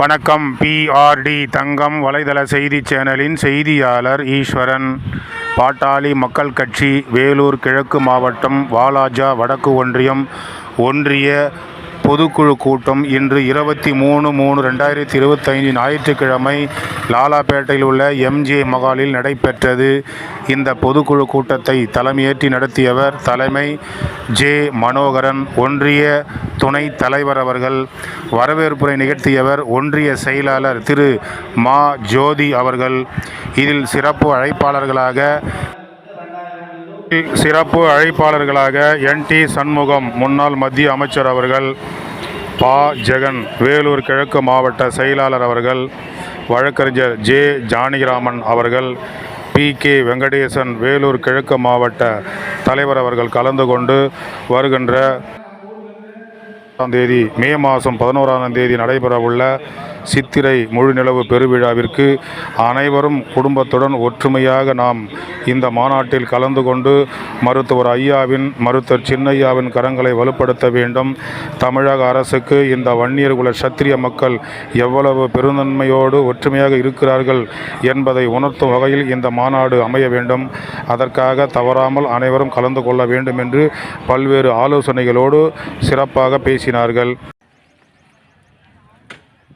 வணக்கம். பிஆர்டி தங்கம் வலைதள செய்தி சேனலின் செய்தியாளர் ஈஸ்வரன். பாட்டாளி மக்கள் கட்சி வேலூர் கிழக்கு மாவட்டம் வாலாஜா வடக்கு ஒன்றியம் ஒன்றிய பொதுக்குழு கூட்டம் இன்று இருபத்தி மூணு மூணு ரெண்டாயிரத்தி இருபத்தைந்து ஞாயிற்றுக்கிழமை லாலாப்பேட்டையில் உள்ள எம்ஜே மகாலில் நடைபெற்றது. இந்த பொதுக்குழு கூட்டத்தை தலைமையேற்றி நடத்தியவர் தலைமை ஜே மனோகரன் ஒன்றிய துணைத் தலைவர் அவர்கள். வரவேற்புரை நிகழ்த்தியவர் ஒன்றிய செயலாளர் திரு மா ஜோதி அவர்கள். இதில் சிறப்பு அழைப்பாளர்களாக சிறப்பு அழைப்பாளர்களாக என். டி. சண்முகம் முன்னாள் மத்திய அமைச்சர் அவர்கள் பா. ஜெகன் வேலூர் கிழக்கு மாவட்ட செயலாளர் அவர்கள் வழக்கறிஞர் ஜே. ஜானகிராமன் அவர்கள் பி. கே. வெங்கடேசன் வேலூர் கிழக்கு மாவட்ட தலைவர் அவர்கள் கலந்து கொண்டு வருகின்ற தேதி மே மாதம் பதினோராம் தேதி நடைபெறவுள்ள சித்திரை முழுநிலவு பெருவிழாவிற்கு அனைவரும் குடும்பத்துடன் ஒற்றுமையாக நாம் இந்த மாநாட்டில் கலந்து கொண்டு மருத்துவர் ஐயாவின் மருத்துவர் சின்னையாவின் கரங்களை வலுப்படுத்த வேண்டும். தமிழக அரசுக்கு இந்த வன்னியர் குல சத்திரிய மக்கள் எவ்வளவு பெருந்தன்மையோடு ஒற்றுமையாக இருக்கிறார்கள் என்பதை உணர்த்தும் வகையில் இந்த மாநாடு அமைய வேண்டும். அதற்காக தவறாமல் அனைவரும் கலந்து கொள்ள வேண்டும் என்று பல்வேறு ஆலோசனைகளோடு சிறப்பாக பேசி பேசினார்கள்.